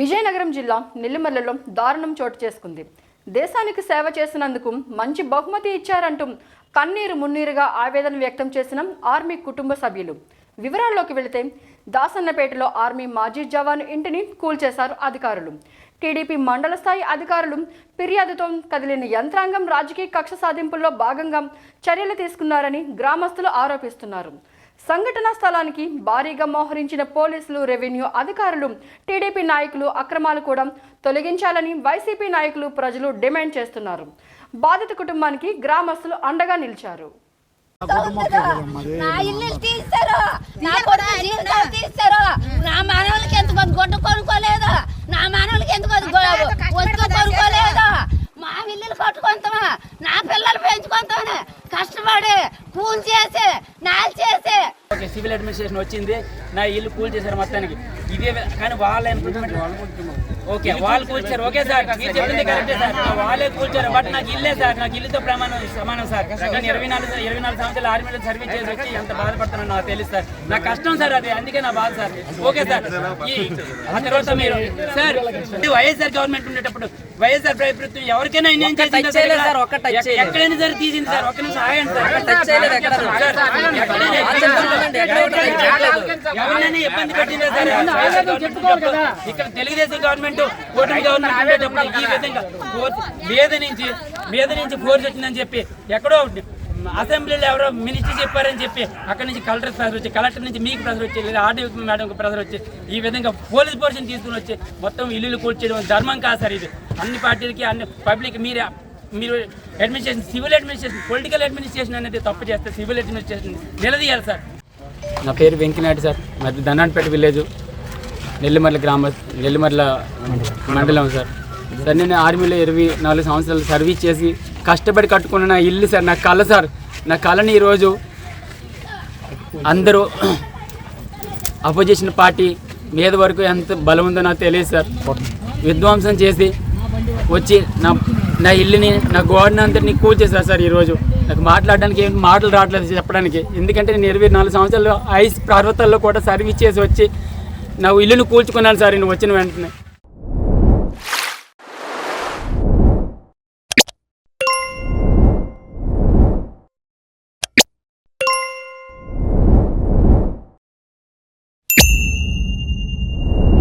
విజయనగరం జిల్లా నెల్లిమర్లలో దారుణం చోటు చేసుకుంది. దేశానికి సేవ చేసినందుకు మంచి బహుమతి ఇచ్చారంటూ కన్నీరు మున్నీరుగా ఆవేదన వ్యక్తం చేసిన ఆర్మీ కుటుంబ సభ్యులు. వివరాల్లోకి వెళితే దాసన్నపేటలో ఆర్మీ మాజీ జవాను ఇంటిని కూల్చేశారు అధికారులు. టీడీపీ మండల స్థాయి అధికారులు ఫిర్యాదుతో కదిలిన యంత్రాంగం రాజకీయ కక్ష సాధింపుల్లో భాగంగా చర్యలు తీసుకున్నారని గ్రామస్తులు ఆరోపిస్తున్నారు. సంఘటనా స్థలానికి భారీగా మోహరించిన పోలీసులు రెవెన్యూ అధికారులు టీడీపీ నాయకులు అక్రమాలు కూడా తొలగించాలని వైసీపీ నాయకులు ప్రజలు డిమాండ్ చేస్తున్నారు. బాధిత కుటుంబానికి గ్రామస్తులు అండగా నిలిచారు. నా మానవులకి గొడ్డ కొనుక్కోలేదు. నా మానవులకి వస్తువు కొనుక్కోలేదు. మా ఇల్లులు కట్టుకుంటామా నా పిల్లలు కష్టపడి కూలి చేసి నాలు చేసి సివిల్ అడ్మినిస్ట్రేషన్ వచ్చింది నా ఇల్లు కూల్ చేశారు మొత్తానికి. ఇదే కానీ వాళ్ళ ఎన్క్రోచ్మెంట్ ఓకే వాళ్ళు కూల్చారు ఓకే సార్ మీరు చెప్పింది కరెక్టే సార్. వాళ్ళే కూల్చారు బట్ నాకు ఇల్లే సార్ నాకు ఇల్లుతో ప్రమాణం సమానం సార్. నేను ఇరవై నాలుగు ఇరవై నాలుగు సంవత్సరాలు ఆర్మీలో సర్వీస్ చేసి వచ్చి ఎంత బాధపడుతున్నాను నాకు తెలుసు సార్. నా కష్టం సార్ అది అందుకే నా బాధ సార్. Okay sir. ఆ తర్వాత మీరు సార్ వైఎస్ఆర్ గవర్నమెంట్ ఉండేటప్పుడు వైఎస్ఆర్ ప్రభుత్వం ఎవరికైనా అన్యాయం చేసిందా సార్? ఎక్కడైనా సరే తీసింది సార్ ఒక్క నిమిషం ఆగండి సార్. ఇబ్బంది పెట్టిందా సార్ ఇక్కడ తెలుగుదేశం గవర్నమెంట్ కూటమి గవర్నమెంట్ ఉండేటప్పుడు ఈ విధంగా మీద నుంచి మీద నుంచి ఫోర్స్ వచ్చిందని చెప్పి ఎక్కడో అసెంబ్లీలో ఎవరో మినిస్టర్ చెప్పారని చెప్పి అక్కడ నుంచి కలెక్టర్ ప్రెజర్ వచ్చి కలెక్టర్ నుంచి మీకు ప్రెజర్ వచ్చి లేదా ఆర్డీ మేడంకి ప్రెజర్ వచ్చి ఈ విధంగా పోలీస్ ఫోర్స్ని తీసుకుని వచ్చి మొత్తం ఇల్లులు కూల్చేయడం ధర్మం కాదు సార్ ఇది. అన్ని పార్టీలకి అన్ని పబ్లిక్ మీరే మీరు administration civil administration political administration అనేది తప్పు చేస్తే సివిల్ అడ్మినిస్ట్రేషన్ నిలదీయాలి సార్. నా పేరు వెంకినాయుడు సార్. మరి ధనాన్పేట విలేజ్. నెల్లిమర్ల గ్రామ నెల్లిమర్ల మండలం సార్. సార్ నేను ఆర్మీలో ఇరవై నాలుగు సంవత్సరాలు సర్వీస్ చేసి కష్టపడి కట్టుకున్న నా ఇల్లు సార్ నా కళ సార్. నా కళని ఈరోజు అందరూ అపోజిషన్ పార్టీ మీద వరకు ఎంత బలం ఉందో నాకు తెలియదు సార్. విధ్వంసం చేసి వచ్చి నా నా ఇల్లుని నా గోడని అంతటిని కూల్చేశారు సార్ ఈరోజు. నాకు మాట్లాడడానికి ఏం మాటలు రావట్లేదు చెప్పడానికి. ఎందుకంటే నేను ఇరవై నాలుగు సంవత్సరాలు ఐస్ పర్వతాల్లో కూడా సర్వీస్ చేసి వచ్చి నా ఇల్లును కూల్చుకున్నాను సార్ నేను వచ్చిన వెంటనే.